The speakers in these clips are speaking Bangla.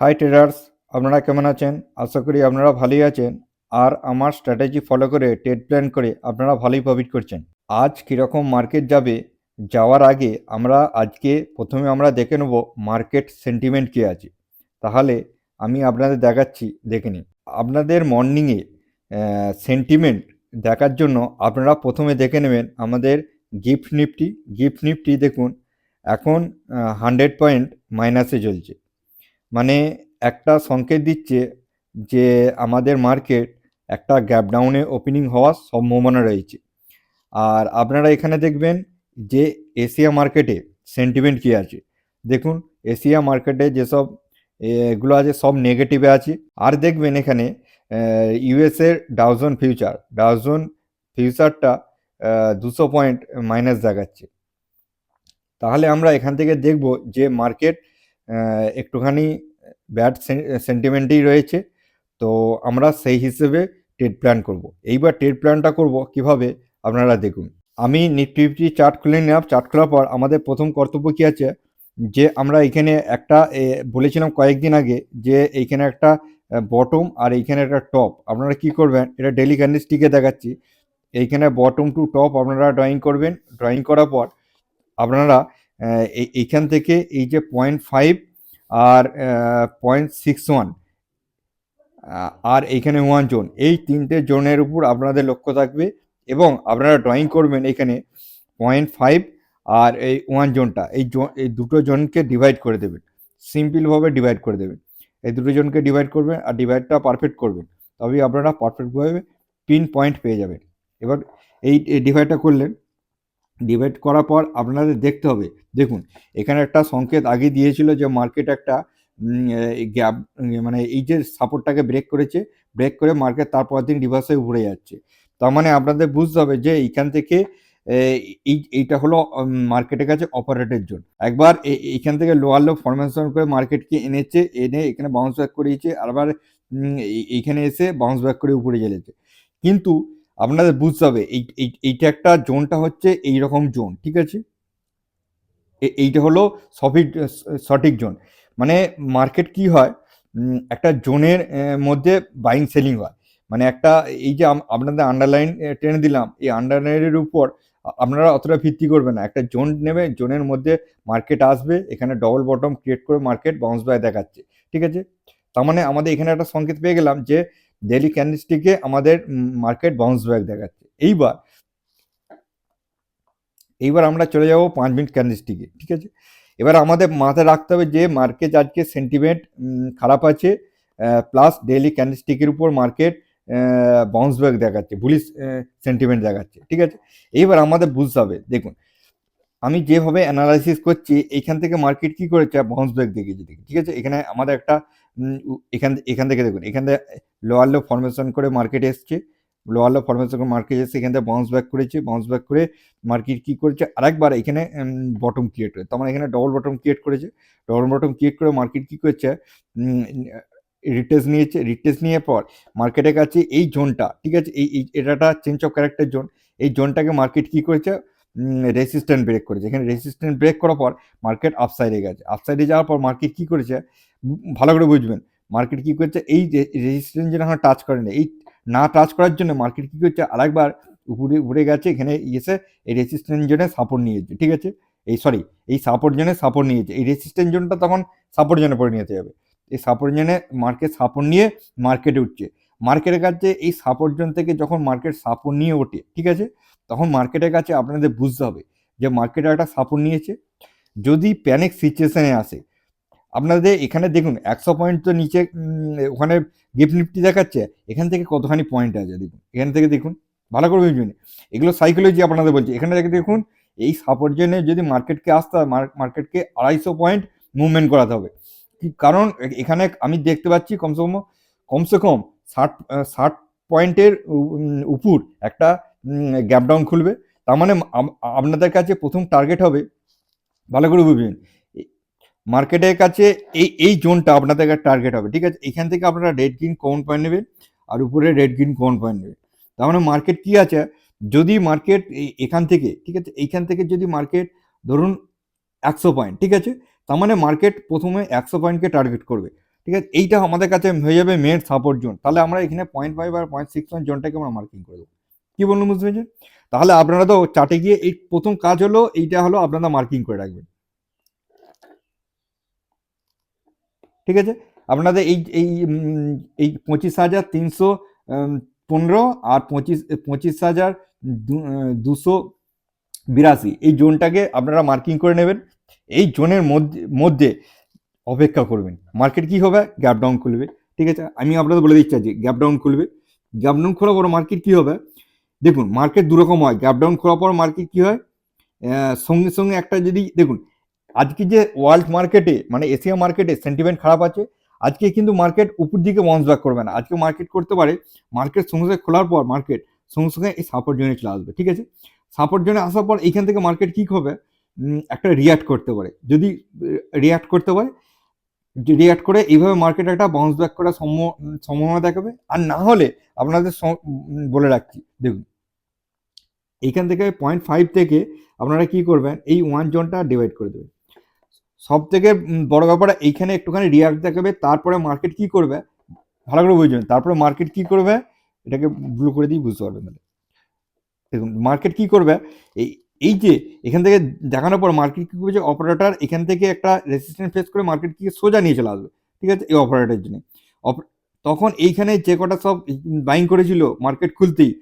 হাই ট্রেডার্স আপনারা কেমন আছেন? আশা করি আপনারা ভালোই আছেন। আর আমার স্ট্র্যাটেজি ফলো করে ট্রেড প্ল্যান করে আপনারা ভালোই প্রফিট করছেন। আজ কীরকম মার্কেট যাবে, যাওয়ার আগে আমরা আজকে প্রথমে আমরা দেখে নেব মার্কেট সেন্টিমেন্ট কী আছে। তাহলে আমি আপনাদের দেখাচ্ছি, দেখে নিন আপনাদের মর্নিংয়ে সেন্টিমেন্ট দেখার জন্য আপনারা প্রথমে দেখে নেবেন আমাদের গিফট নিফটি গিফট নিফটি দেখুন, এখন হান্ড্রেড পয়েন্ট মাইনাসে চলছে। মানে একটা সংকেত দিচ্ছে যে আমাদের মার্কেট একটা গ্যাপ ডাউনে ওপেনিং হওয়ার সম্ভাবনা রয়েছে। আর আপনারা এখানে দেখবেন যে এশিয়া মার্কেটে সেন্টিমেন্ট কী আছে? দেখুন, এশিয়া মার্কেটে যেসব, এগুলো আছে, সব নেগেটিভে আছে। আর দেখবেন এখানে ইউএসের ডাউজন ফিউচার ডাউজন ফিউচারটা দুশো পয়েন্ট মাইনাস দেখাচ্ছে। তাহলে আমরা এখান থেকে দেখব যে মার্কেট একটুখানি ব্যাড সেন্টিমেন্টেই রয়েছে। তো আমরা সেই হিসেবে ট্রেড প্ল্যান করব। এইবার ট্রেড প্ল্যানটা করব কীভাবে আপনারা দেখুন। আমি নিফটি ফিফটি চার্ট খুলে নিলাম। চার্ট খোলার পর আমাদের প্রথম কর্তব্য কী আছে? যে আমরা এখানে একটা বলেছিলাম কয়েকদিন আগে যে এইখানে একটা বটম আর এইখানে একটা টপ আপনারা কি করবেন? এটা ডেলি ক্যান্ডেলস্টিকে দেখাচ্ছি। এইখানে বটম টু টপ আপনারা ড্রয়িং করবেন। ড্রয়িং করার পর আপনারা এইখান থেকে এই যে পয়েন্ট ফাইভ আর পয়েন্ট সিক্স ওয়ান আর এইখানে ওয়ান জোন এই তিনটে জোনের উপর আপনাদের লক্ষ্য থাকবে এবং আপনারা ড্রয়িং করবেন এখানে পয়েন্ট ফাইভ আর এই ওয়ান জোনটা এই জোন এই দুটো জোনকে ডিভাইড করে দেবেন। সিম্পলভাবে ডিভাইড করে দেবেন। এই দুটো জনকে ডিভাইড করবেন আর ডিভাইডটা পারফেক্ট করবেন। তবেই আপনারা পারফেক্টভাবে পিন পয়েন্ট পেয়ে যাবেন। এবার এই ডিভাইডটা করলেন। ডিভাইড করার পর আপনাদের দেখতে হবে। দেখুন, এখানে একটা সংকেত আগে দিয়েছিল যে মার্কেট একটা গ্যাপ মানে এই যে সাপোর্টটাকে ব্রেক করেছে ব্রেক করে মার্কেট তারপর দিন রিভার্স হয়ে উড়ে যাচ্ছে। তার মানে আপনাদের বুঝতে হবে যে এইখান থেকে এই, এইটা হলো মার্কেটের কাছে অপারেটের জোন। একবার এইখান থেকে লোয়ার লো ফরমেশন করে মার্কেটকে এনেছে, এনে এখানে বাউন্স ব্যাক করিয়েছে, আবার এইখানে এসে বাউন্স ব্যাক করে উপরে চলেছে কিন্তু আপনাদের বুঝতে হবে, এই এইটা একটা জোনটা হচ্ছে এই রকম জোন, ঠিক আছে? এইটা হলো সঠিক সঠিক জোন। মানে মার্কেট কি হয়? একটা জোনের মধ্যে বাইং সেলিং হয়। মানে একটা, এই যে আপনাদের আন্ডারলাইন টেনে দিলাম, এই আন্ডারলাইনের উপর আপনারা অতটা ভিত্তি করবেন না। একটা জোন নেবে, জোনের মধ্যে মার্কেট আসবে, এখানে ডবল বটম ক্রিয়েট করে মার্কেট বাউন্স ব্যাক দেখাচ্ছে, ঠিক আছে? তার মানে আমাদের এখানে একটা সংকেত পেয়ে গেলাম যে ডেলি ক্যান্ডেলস্টিকে আমাদের মার্কেট বাউন্স ব্যাক দেখাচ্ছে। এইবার এইবার আমরা চলে যাব পাঁচ মিনিট ক্যান্ডেলস্টিকে ঠিক আছে? এবার আমাদের মাথায় রাখতে হবে যে মার্কেট আজকে সেন্টিমেন্ট খারাপ আছে প্লাস ডেলি ক্যান্ডেলস্টিকের উপর মার্কেট বাউন্স ব্যাক দেখাচ্ছে বুলিশ সেন্টিমেন্ট দেখাচ্ছে, ঠিক আছে? এইবার আমাদের বুঝতে হবে, দেখুন, আমি যেভাবে অ্যানালাইসিস করছি, এইখান থেকে মার্কেট কি করেছে বাউন্স ব্যাক দেখিয়েছে দেখি ঠিক আছে? এখানে আমাদের একটা এখান এখান থেকে দেখুন, এখান থেকে লোয়ার লো ফরমেশন করে মার্কেট এসছে। লোয়ার লো ফরমেশন করে মার্কেট এসছে, এখান থেকে বাউন্স ব্যাক করেছে বাউন্স ব্যাক করে মার্কেট কী করেছে? আরেকবার এখানে বটম ক্রিয়েট করে তার মানে এখানে ডবল বটম ক্রিয়েট করেছে। ডবল বটম ক্রিয়েট করে মার্কেট কী করেছে? রিটেস্ট নিয়েছে। রিটেস্ট নিয়ে পর মার্কেটের কাছে এই জোনটা ঠিক আছে? এই এটা চেঞ্জ অফ ক্যারেক্টার জোন এই জোনটাকে মার্কেট কী করেছে? রেসিস্ট্যান্ট ব্রেক করেছে। এখানে রেসিস্ট্যান্ট ব্রেক করার পর মার্কেট আপসাইডে গেছে। আপসাইডে যাওয়ার পর মার্কেট কী করেছে? ভালো করে বুঝবেন। মার্কেট কী করছে? এই রেজিস্ট্যান্স যেন এখন টাচ করেনি এই না টাচ করার জন্য মার্কেট কী করছে? আরেকবার উপরে উড়ে গেছে, এখানে এসে এই রেসিস্ট্যান্স জোনে সাপোর্ট নিয়েছে, ঠিক আছে? এই সরি এই সাপোর্ট জোনে সাপোর্ট নিয়েছে। এই রেসিস্ট্যান্স জোনটা তখন সাপোর্ট জোনে পরিণত যাবে। এই সাপোর্ট জোনে মার্কেট সাপোর্ট নিয়ে মার্কেটে উঠছে। মার্কেটের কাছে এই সাপোর্ট জোন থেকে যখন মার্কেট সাপোর্ট নিয়ে ওঠে, ঠিক আছে? তখন মার্কেটের কাছে আপনাদের বুঝতে হবে যে মার্কেটে একটা সাপোর্ট নিয়েছে। যদি প্যানিক সিচুয়েশানে আসে, আপনাদের এখানে দেখুন একশো পয়েন্ট তো নিচে ওখানে গিফট নিফটি দেখাচ্ছে, এখান থেকে কতখানি পয়েন্ট আছে দেখুন। এখান থেকে দেখুন, ভালো করে বুঝবেন। এগুলো সাইকোলজি আপনাদের বলছি। এখানে দেখে দেখুন, এই সাপোর্ট জেনে যদি মার্কেটকে আসতে হয় মার্কেটকে আড়াইশো পয়েন্ট মুভমেন্ট করাতে হবে। কারণ এখানে আমি দেখতে পাচ্ছি কমসে কম কমসে কম ষাট ষাট পয়েন্টের উপর একটা গ্যাপ ডাউন খুলবে। তার মানে আপনাদের কাছে প্রথম টার্গেট হবে ভালো করে বুঝবেন মার্কেটের কাছে এই এই জোনটা আপনাদের কাছে টার্গেট হবে, ঠিক আছে? এখান থেকে আপনারা রেড গ্রিন কমন পয়েন্ট নেবেন আর উপরে রেড গ্রিন কমন পয়েন্ট নেবেন। তার মানে মার্কেট কী আছে? যদি মার্কেট এখান থেকে, ঠিক আছে? এইখান থেকে যদি মার্কেট ধরুন একশো পয়েন্ট ঠিক আছে? তার মানে মার্কেট প্রথমে একশো পয়েন্টকে টার্গেট করবে, ঠিক আছে? এইটা আমাদের কাছে হয়ে যাবে মেন সাপোর্ট জোন তাহলে আমরা এখানে পয়েন্ট ফাইভ আর পয়েন্ট সিক্স ওয়ান জোনটাকে আমরা মার্কিং করে দেবো। কি বলুন বুঝতে পেরেছেন? তাহলে আপনারা তো চার্টে গিয়ে এই প্রথম কাজ হলো, এইটা হলো আপনারা মার্কিং করে রাখবেন। ঠিক আছে? আপনাদের এই এই এই পঁচিশ হাজার তিনশো পনেরো আর পঁচিশ পঁচিশ হাজার দুশো বিরাশি, এই জোনটাকে আপনারা মার্কিং করে নেবেন। এই জোনের মধ্যে মধ্যে অপেক্ষা করবেন। মার্কেট কি হবে? গ্যাপ ডাউন খুলবে। ঠিক আছে? আমি আপনাদের বলে দিচ্ছি আজকে গ্যাপ ডাউন খুলবে। গ্যাপ ডাউন খোলার পর মার্কেট কি হবে? দেখুন মার্কেট দুরকম হয় গ্যাপ ডাউন করার পর মার্কেট কি হয়? সঙ্গে সঙ্গে একটা যদি, দেখুন, আজকে যে ওয়ার্ল্ড মার্কেটে মানে এশিয়া মার্কেটে সেন্টিমেন্ট খারাপ আছে, আজকে কিন্তু মার্কেট উপর দিকে বাউন্স ব্যাক করবে না। আজকে মার্কেট করতে পারে মার্কেট সঙ্গে সঙ্গে খোলার পর মার্কেট সঙ্গে সঙ্গে এই সাপোর্ট জোনে চলে আসবে, ঠিক আছে? সাপোর্ট জোনে আসার পর এইখান থেকে মার্কেট কী হবে একটা রিয়াক্ট করতে পারে। যদি রিয়াক্ট করতে পারে রিয়াক্ট করে, এইভাবে মার্কেট একটা বাউন্স ব্যাক করার সম্ভ- সম্ভাবনা দেখাবে। আর না হলে আপনাদের বলে রাখছি, দেখুন এইখান থেকে পয়েন্ট ফাইভ থেকে আপনারা কি করবেন? এই ওয়ান জোনটা ডিভাইড করে দেবেন। সব থেকে বড় ব্যাপার, এইখানে একটুখানি রিয়াক্ট দেখাবে, তারপরে মার্কেট কি করবে? ভালো করে বুঝবেন। তারপরে মার্কেট কি করবে? এটাকে ব্লু করে দিয়ে বুঝতে পারবেন তাহলে। দেখুন মার্কেট কি করবে? এই এই যে, এখান থেকে দেখানোর পর মার্কেট কী করবে? যে অপারেটর এখান থেকে একটা রেসিস্ট্যান্স ফেস করে মার্কেট কি সোজা নিয়ে চলে আসবে। ঠিক আছে? এই অপারেটরের জন্য। তখন এইখানে যে কটা সব বাইং করেছিল মার্কেট খুলতেই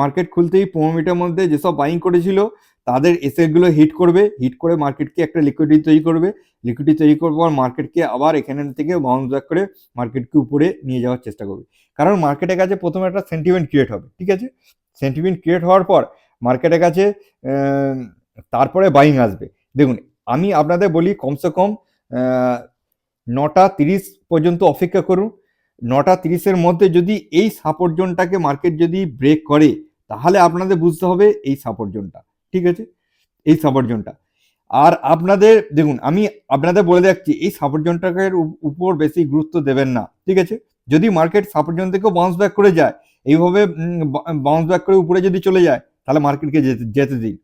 মার্কেট খুলতেই পনেরো মিটার মধ্যে যেসব বাইং করেছিল, তাদের এসেটগুলো হিট করবে। হিট করে মার্কেটকে একটা লিকুইডিটি তৈরি করবে। লিকুইডিটি তৈরি করবার পর মার্কেটকে আবার এখান থেকে বাউন্স ব্যাক করে মার্কেটকে উপরে নিয়ে যাওয়ার চেষ্টা করবে। কারণ মার্কেটের কাছে প্রথমে একটা সেন্টিমেন্ট ক্রিয়েট হবে, ঠিক আছে? সেন্টিমেন্ট ক্রিয়েট হওয়ার পর মার্কেটের কাছে তারপরে বাইং আসবে। দেখুন, আমি আপনাদের বলি, কমসে কম নটা তিরিশ পর্যন্ত অপেক্ষা করুন। নটা তিরিশের মধ্যে যদি এই সাপোর্ট জোনটাকে মার্কেট যদি ব্রেক করে, তাহলে আপনাদের বুঝতে হবে এই সাপোর্ট জোনটা, ঠিক আছে? এই সাপোর্ট জোনটা। আর আপনাদের, দেখুন, আমি আপনাদের বলে দেখছি এই সাপোর্ট জোনটাকে উপর বেশি গুরুত্ব দেবেন না, ঠিক আছে? যদি মার্কেট সাপোর্ট জোন থেকেও বাউন্স ব্যাক করে যায়, এইভাবে বাউন্স ব্যাক করে উপরে যদি চলে যায়, তাহলে মার্কেটকে যেতে দিন।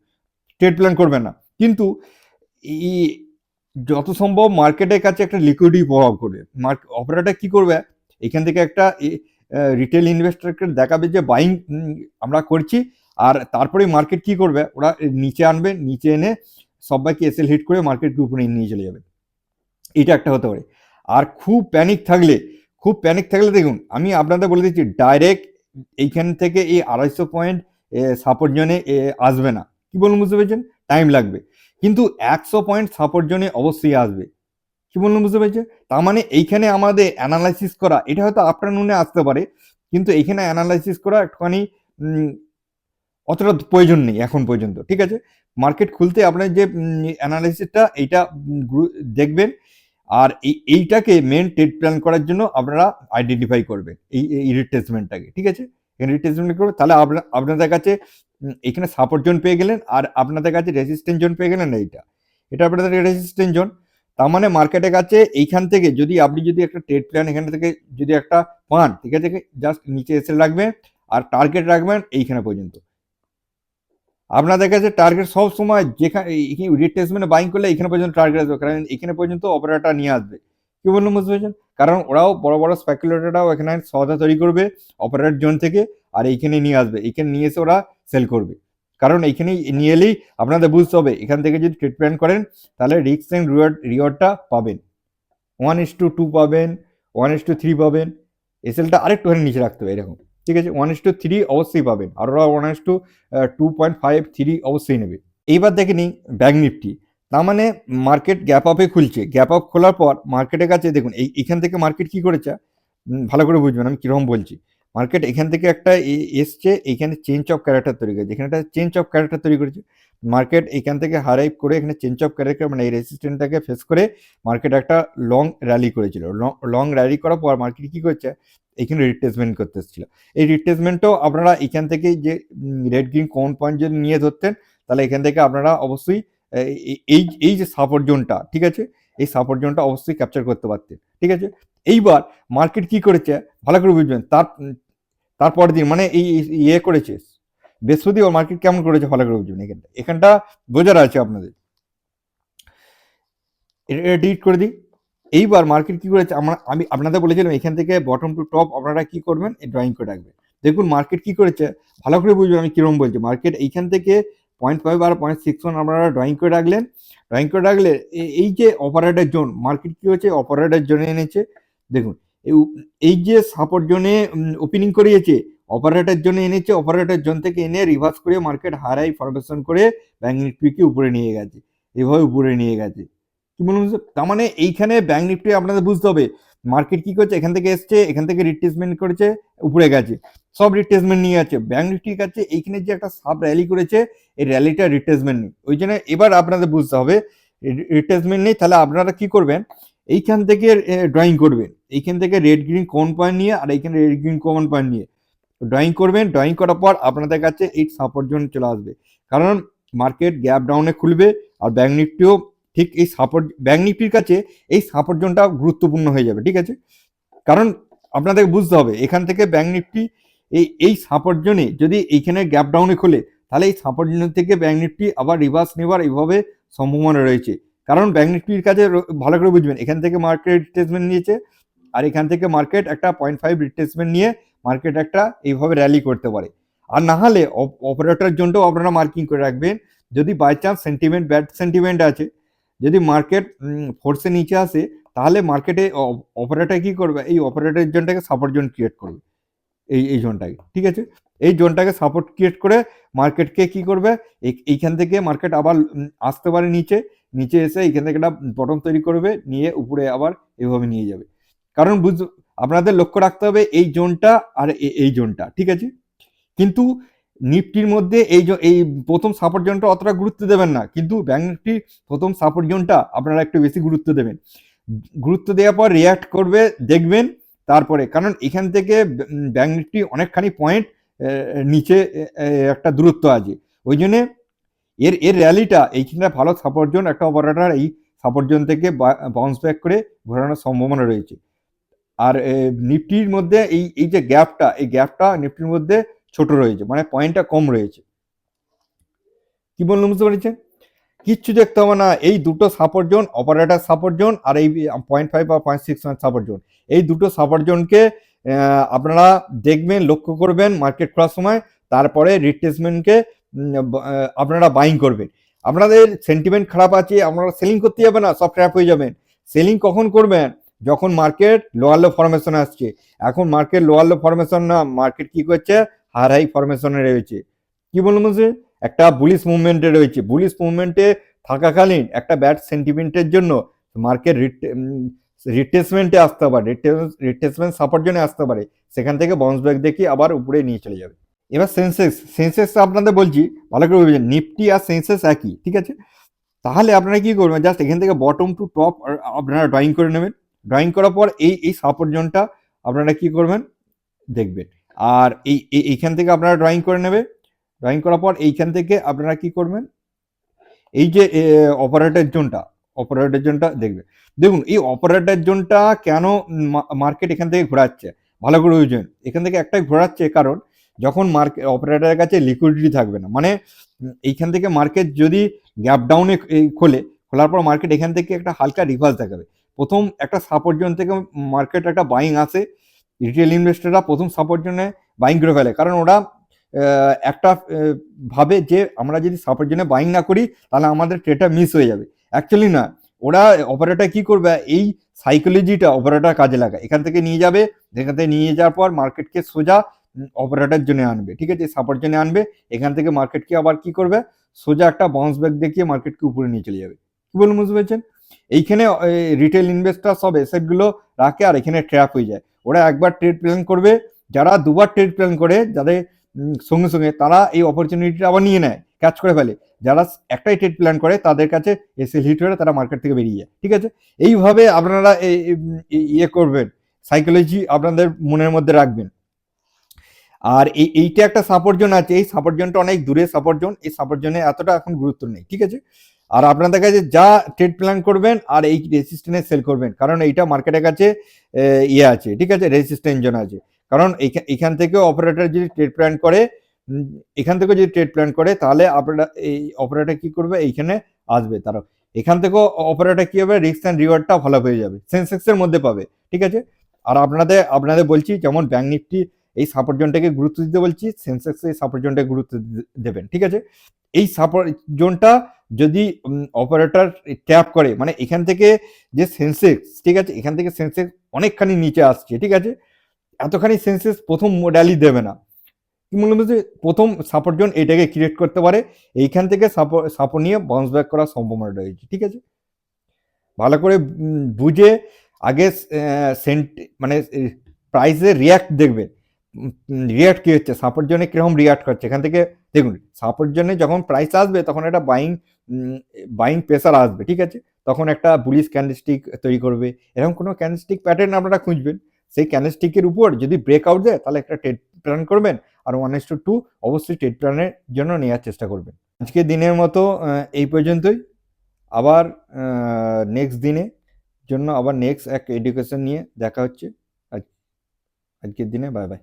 ট্রেড প্ল্যান করবেন না। কিন্তু যত সম্ভব মার্কেটের কাছে একটা লিকুইডিটি প্রভাব করবে মার্কেট অপারেটর কী করবে? এখান থেকে একটা রিটেল ইনভেস্টরকে দেখাবে যে বাইং আমরা করছি। আর তারপরে মার্কেট কি করবে? ওরা নিচে আনবে, নিচে এনে সবাইকে এসএল হিট করে মার্কেটকে উপরে নিয়ে চলে যাবে। এটা একটা হতে পারে। আর খুব প্যানিক থাকলে, খুব প্যানিক থাকলে দেখুন, আমি আপনাদের বলে দিচ্ছি ডাইরেক্ট এইখান থেকে এই আড়াইশো পয়েন্ট সাপোর্ট জোনে আসবে না। কি বলুন বুঝতে পেরেছেন? টাইম লাগবে। কিন্তু একশো পয়েন্ট সাপোর্ট জোনে অবশ্যই আসবে। কি বলুন বুঝতে পেরেছেন? তার মানে এইখানে আমাদের অ্যানালাইসিস করা, এটা হয়তো আফটারনুনে আসতে পারে, কিন্তু এইখানে অ্যানালাইসিস করা একটুখানি অতটা প্রয়োজন নেই এখন পর্যন্ত, ঠিক আছে? মার্কেট খুলতে আপনার যে অ্যানালাইসিসটা এইটা দেখবেন, আর এই, এইটাকে মেন ট্রেড প্ল্যান করার জন্য আপনারা আইডেন্টিফাই করবেন, এই এই রিট্রেসমেন্টটাকে ঠিক আছে? রিট্রেসমেন্ট করবেন, তাহলে আপনাদের কাছে এখানে সাপোর্ট জোন পেয়ে গেলেন, আর আপনাদের কাছে রেজিস্ট্যান্স জোন পেয়ে গেলেন এইটা, এটা আপনাদের রেজিস্ট্যান্স জোন তার মানে মার্কেটের কাছে এইখান থেকে যদি আপনি যদি একটা ট্রেড প্ল্যান এখান থেকে যদি একটা পান, ঠিক আছে জাস্ট নিচে এসে রাখবেন আর টার্গেট রাখবেন এইখানে পর্যন্ত। আপনাদের কাছে টার্গেট সব সময় যেখানে রিট্রেসমেন্টে বাইং করলে এখানে পর্যন্ত টার্গেট আসবে, কারণ এখানে পর্যন্ত অপারেটর নিয়ে আসবে। কি বললাম বুঝতে পেরেছেন? কারণ ওরাও বড় বড় স্পেকুলেটররাও এখানে সদা তৈরি করবে অপারেটর জোন থেকে, আর এইখানে নিয়ে আসবে, এইখানে নিয়ে এসে ওরা সেল করবে। কারণ এইখানে নিয়ে এলেই আপনাদের বুঝতে হবে, এখান থেকে যদি ট্রিটমেন্ট করেন, তাহলে রিক্স অ্যান্ড রিওয়ার্ড রিওয়ার্ডটা পাবেন। ওয়ান ইস টু টু পাবেন ওয়ান ইস টু থ্রি পাবেন এসএলটা আরেকটুখানি নিচে রাখতে হবে, এরকম। ঠিক আছে? ওয়ান ইস টু থ্রি অবশ্যই পাবেন আর ওরা one is to two point five three অবশ্যই নেবে। এইবার দেখে নিই ব্যাঙ্ক নিফটি তার মানে মার্কেট গ্যাপ আপে খুলছে। গ্যাপ আপ খোলার পর মার্কেটের কাছে দেখুন, এই, এখান থেকে মার্কেট কি করেছে? ভালো করে বুঝবেন, আমি কীরকম বলছি। মার্কেট এখান থেকে একটা এসছে, এখানে চেঞ্জ অফ ক্যারেক্টার তৈরি করেছে। এখানে একটা চেঞ্জ অফ ক্যারেক্টার তৈরি করেছে, মার্কেট এখান থেকে হারাইভ করে এখানে চেঞ্জ অফ ক্যারেক্টার মানে এই রেসিস্ট্যান্টটাকে ফেস করে মার্কেট একটা লং র্যালি করেছিল। লং র্যালি করার পর মার্কেট কী করছে? এখানে রিপ্লেসমেন্ট করতে এসেছিল। এই রিপ্লেসমেন্টও আপনারা এখান থেকে যে রেড গ্রিন কোন পয়েন্ট যদি নিয়ে ধরতেন, তাহলে এখান থেকে আপনারা অবশ্যই এই এই যে সাপোর্ট জোনটা ঠিক আছে? এই সাপোর্ট জোনটা অবশ্যই ক্যাপচার করতে পারতেন, ঠিক আছে? এইবার মার্কেট কি করেছে? ভালো করে বুঝবেন। তার তারপরের দিন মানে এই ইয়ে করেছে। বৃহস্পতিবার মার্কেট কেমন করেছে ভালো করে বুঝবেন এখানটা। এখানটা বোঝার আছে আপনাদের। এটা ডিলিট করে দিই। এইবার মার্কেট কি করেছে? আমরা, আমি আপনাদের বলেছিলাম এখান থেকে বটম টু টপ আপনারা কি করবেন? এই ড্রয়িং করে রাখবেন। দেখুন মার্কেট কি করেছে? ভালো করে বুঝবেন আমি কীরকম বলছি। মার্কেট এইখান থেকে পয়েন্ট ফাইভ আর পয়েন্ট সিক্স ওয়ান আপনারা ড্রয়িং করে রাখলেন। ড্রয়িং করে রাখলে এই যে অপারেটর জোন মার্কেট কি হয়েছে? অপারেটর জোনে এনেছে। দেখুন এই যে সাপোর্ট জোনে ওপেনিং করিয়েছে অপারেটর জন্য এনেছে অপারেটর জোন থেকে এনে রিভার্স করে মার্কেট হারাই ফরমেশন করে ব্যাঙ্ক নিফটিকে উপরে নিয়ে গেছে, এভাবে উপরে নিয়ে গেছে। কি বলুন? তার মানে এইখানে ব্যাঙ্ক নিফটি আপনাদের বুঝতে হবে মার্কেট কি করছে, এখান থেকে এসছে, এখান থেকে রিট্রেসমেন্ট করেছে, উপরে গেছে, সব রিট্রেসমেন্ট নিয়ে আছে। ব্যাঙ্ক নিফটির কাছে এইখানে যে একটা সাব র্যালি করেছে, এই র্যালিটা রিট্রেসমেন্ট নেই। ওই জন্য এবার আপনাদের বুঝতে হবে রিট্রেসমেন্ট নেই, তাহলে আপনারা কি করবেন এইখান থেকে ড্রয়িং করবেন। এইখান থেকে রেড গ্রিন কমন পয়েন্ট নিয়ে আর এইখানে রেড গ্রিন কমন পয়েন্ট নিয়ে। ড্রয়িং করবেন ড্রয়িং করার পর আপনাদের কাছে এই সাপোর্ট জোন চলে আসবে। কারণ মার্কেট গ্যাপ ডাউনে খুলবে আর ব্যাঙ্ক নিফটিও ঠিক এই সাপোর্ট ব্যাঙ্ক নিফটির কাছে এই সাপোর্ট জোনটা গুরুত্বপূর্ণ হয়ে যাবে, ঠিক আছে? কারণ আপনাদের বুঝতে হবে, এখান থেকে ব্যাঙ্ক নিফটি এই এই সাপোর্ট জোনে যদি এইখানে গ্যাপ ডাউনে খোলে, তাহলে এই সাপোর্ট জোন থেকে ব্যাঙ্ক নিফটি আবার রিভার্স নেবার এইভাবে সম্ভাবনা রয়েছে। কারণ ব্যাঙ্ক নিফটির কাছে ভালো করে বুঝবেন, এখান থেকে মার্কেট রিট্রেসমেন্ট নিয়েছে আর এখান থেকে মার্কেট একটা পয়েন্ট ফাইভ রিট্রেসমেন্ট নিয়ে মার্কেট একটা এইভাবে র্যালি করতে পারে। আর না হলে অপারেটর জোনটাও আপনারা মার্কিং করে রাখবেন, যদি by chance sentiment bad sentiment আছে, যদি মার্কেট ফোর্সে নিচে আসে, তাহলে মার্কেটে অপারেটর কি করবে? এই অপারেটর জোনটাকে সাপোর্ট জোন ক্রিয়েট করবে। এই এই জোনটাকে ঠিক আছে? এই জোনটাকে সাপোর্ট ক্রিয়েট করে মার্কেটকে কি করবে? এই- এইখান থেকে মার্কেট আবার আসতে পারে নিচে নিচে এসে এইখান থেকে একটা বটম তৈরি করবে, নিয়ে উপরে আবার এভাবে নিয়ে যাবে। কারণ বুঝ, আপনাদের লক্ষ্য রাখতে হবে এই জোনটা আর এই জোনটা, ঠিক আছে? কিন্তু নিফটির মধ্যে এই এই প্রথম সাপোর্ট জোনটা অতটা গুরুত্ব দেবেন না, কিন্তু ব্যাংক নিফটির প্রথম সাপোর্ট জোনটা আপনারা একটু বেশি গুরুত্ব দেবেন। গুরুত্ব দেওয়ার পর রিয়াক্ট করবে, দেখবেন, তারপরে, কারণ এখান থেকে ব্যাংক নিফটি অনেকখানি পয়েন্ট নিচে একটা দূরত্ব আছে। ওই জন্যে এর এর র্যালিটা এইখানে ভালো সাপোর্ট জোন একটা অপারেটার এই সাপোর্ট জোন থেকে বাউন্স ব্যাক করে ঘোরানোর সম্ভাবনা রয়েছে। আর নিফটির মধ্যে এই এই যে গ্যাপটা এই গ্যাপটা নিফটির মধ্যে ছোট রয়েছে মানে পয়েন্টটা কম রয়েছে। কি বললাম বুঝতে পেরেছেন? কিচ্ছু দেখতে হবে না, এই দুটো support zone operator support zone আর এই পয়েন্ট ফাইভ বা পয়েন্ট সিক্স সাপোর্ট জোন এই দুটো সাপোর্ট জোনকে আপনারা দেখবেন, লক্ষ্য করবেন মার্কেট খোলার সময়, তারপরে রিট্রেসমেন্টকে আপনারা বাইং করবেন। আপনাদের সেন্টিমেন্ট খারাপ আছে, আপনারা সেলিং করতে যাবে না, সব ট্র্যাপ হয়ে যাবেন। সেলিং কখন করবেন? যখন মার্কেট লোয়ার লো ফরমেশন আসছে। এখন মার্কেট লোয়ার লো ফরমেশন না মার্কেট কি করছে? হার হাই ফরমেশনে রয়েছে। কি বলুন বুঝে একটা বুলিশ মুভমেন্টে রয়েছে। বুলিশ মুভমেন্টে থাকাকালীন একটা ব্যাড সেন্টিমেন্টের জন্য মার্কেট রিট্রেসমেন্টে আসতে পারে রিট্রেসমেন্ট সাপোর্ট জন্য আসতে পারে, সেখান থেকে বাউন্স ব্যাক দেখে আবার উপরে নিয়ে চলে যাবে। এবার সেন্সেক্স সেন্সেক্স আপনাদের বলছি, ভালো করে বুঝবেন নিফটি আর সেন্সেক্স একই, ঠিক আছে? তাহলে আপনারা কি করবেন জাস্ট এখান থেকে বটম টু টপ আপনারা ড্রয়িং করে নেবেন। ড্রয়িং করার পর এই এই সাপোর্ট জোনটা আপনারা কি করবেন, দেখবেন। আর এই, এই- এইখান থেকে আপনারা ড্রয়িং করে নেবে। ড্রয়িং করার পর এইখান থেকে আপনারা কি করবেন, এই যে অপারেটর জোনটা অপারেটর জোনটা দেখবেন। দেখুন, এই অপারেটার জোনটা কেন মার্কেট এখান থেকে ঘোরাচ্ছে? ভালো করে বুঝবেন এখান থেকে একটাই ঘোরাচ্ছে কারণ, যখন মার্কেট অপারেটারের কাছে লিকুইডিটি থাকবে না। মানে এইখান থেকে মার্কেট যদি গ্যাপ ডাউনে খোলে, খোলার পর মার্কেট এখান থেকে একটা হালকা রিভার্স দেখাবে। প্রথম একটা সাপোর্ট জোন থেকে মার্কেট একটা বাইং আসে। রিটেল ইনভেস্টররা প্রথম সাপোর্ট জোনে বাইং করে ফেলে। কারণ ওরা একটা ভাবে যে আমরা যদি সাপোর্ট জোনে বাইং না করি, তাহলে আমাদের ট্রেডটা মিস হয়ে যাবে। অ্যাকচুয়ালি না। ওরা অপারেটর কি করবে? এই সাইকোলজিটা অপারেটর কাজে লাগায়। এখান থেকে নিয়ে যাবে এখান থেকে নিয়ে যাওয়ার পর মার্কেটকে সোজা অপারেটার জন্য আনবে, ঠিক আছে? সাপোর্ট জন্য আনবে, এখান থেকে মার্কেটকে আবার কি করবে? সোজা একটা বাউন্স ব্যাক দেখিয়ে মার্কেটকে উপরে নিয়ে চলে যাবে। কি বলুন, বুঝতে পেরেছেন? এইখানে রিটেল ইনভেস্টার সব এসেটগুলো রাখে আর এখানে ট্র্যাপ হয়ে যায়। ওরা একবার ট্রেড প্ল্যান করবে, যারা দুবার ট্রেড প্ল্যান করে, যাদের সঙ্গে সঙ্গে তারা এই অপরচুনিটিটা আবার নিয়ে নেয়। ক্যাচ করে ফেলে। যারা একটাই ট্রেড প্ল্যান করে, তাদের কাছে এসে হিট হয়ে তারা মার্কেট থেকে বেরিয়ে যায়, ঠিক আছে? এইভাবে আপনারা ইয়ে করবেন সাইকোলজি আপনাদের মনের মধ্যে রাখবেন। আর এই, এইটা একটা সাপোর্ট জোন আছে, এই সাপোর্ট জোনটা অনেক দূরে সাপোর্ট জোন এই সাপোর্ট জোনে এতটা এখন গুরুত্ব নেই, ঠিক আছে? আর আপনাদের কাছে যা ট্রেড প্ল্যান করবেন আর এই রেসিস্টেন্সে সেল করবেন, কারণ এইটা মার্কেটের কাছে ইয়ে আছে, ঠিক আছে? রেসিস্টেন্স জোন আছে। কারণ এইখা- এখান থেকে অপারেটর যদি ট্রেড প্ল্যান করে এখান থেকে যদি ট্রেড প্ল্যান করে, তাহলে আপনারা এই অপারেটর কি করবে? এইখানে আসবে তারা। এখান থেকেও অপারেটর কি হবে? রিস্ক অ্যান্ড রিওয়ার্ডটা ভালো হয়ে যাবে। সেন্সেক্সের মধ্যে পাবে, ঠিক আছে? আর আপনাদের আপনাদের বলছি, যেমন ব্যাঙ্ক নিফটি এই সাপোর্ট জোনটাকে গুরুত্ব দিতে বলছি সেন্সেক্স এই সাপোর্ট জোনটাকে গুরুত্ব দেবেন, ঠিক আছে? এই সাপোর্ট জোনটা যদি অপারেটর ট্যাপ করে মানে এখান থেকে যে সেন্সেক্স ঠিক আছে? এখান থেকে সেন্সেক্স অনেকখানি নিচে আসছে, ঠিক আছে? এতখানি সেন্সেক্স প্রথম র্যালি দেবে না। মনে হচ্ছে প্রথম সাপোর্ট জোন এটাকে ক্রিয়েট করতে পারে? এইখান থেকে সাপোর্ট সাপোর্ট নিয়ে বাউন্স ব্যাক করার সম্ভাবনা রয়েছে, ঠিক আছে? ভালো করে বুঝে আগে সেন্ট মানে প্রাইসে রিয়াক্ট দেখবেন রিয়াক্ট কী হচ্ছে? সাপোর্ট জন্য কীরকম রিয়াক্ট করছে? এখান থেকে দেখুন সাপোর্ট জন্য যখন প্রাইস আসবে, তখন একটা বাইং বাইং প্রেসার আসবে, ঠিক আছে? তখন একটা বুলিশ ক্যান্ডেলস্টিক তৈরি করবে। এরকম কোনো ক্যান্ডেলস্টিক প্যাটার্ন আপনারা খুঁজবেন। সেই ক্যান্ডেলস্টিকের উপর যদি ব্রেকআউট দেয়, তাহলে একটা ট্রেড প্ল্যান করবেন। আর ওয়ান এস টু টু অবশ্যই ট্রেড প্ল্যানের জন্য নেওয়ার চেষ্টা করবেন। আজকে দিনের মতো এই পর্যন্তই। আবার নেক্সট দিনে জন্য আবার নেক্সট এক এডুকেশন নিয়ে দেখা হচ্ছে। আজ- আজকের দিনে বাই বাই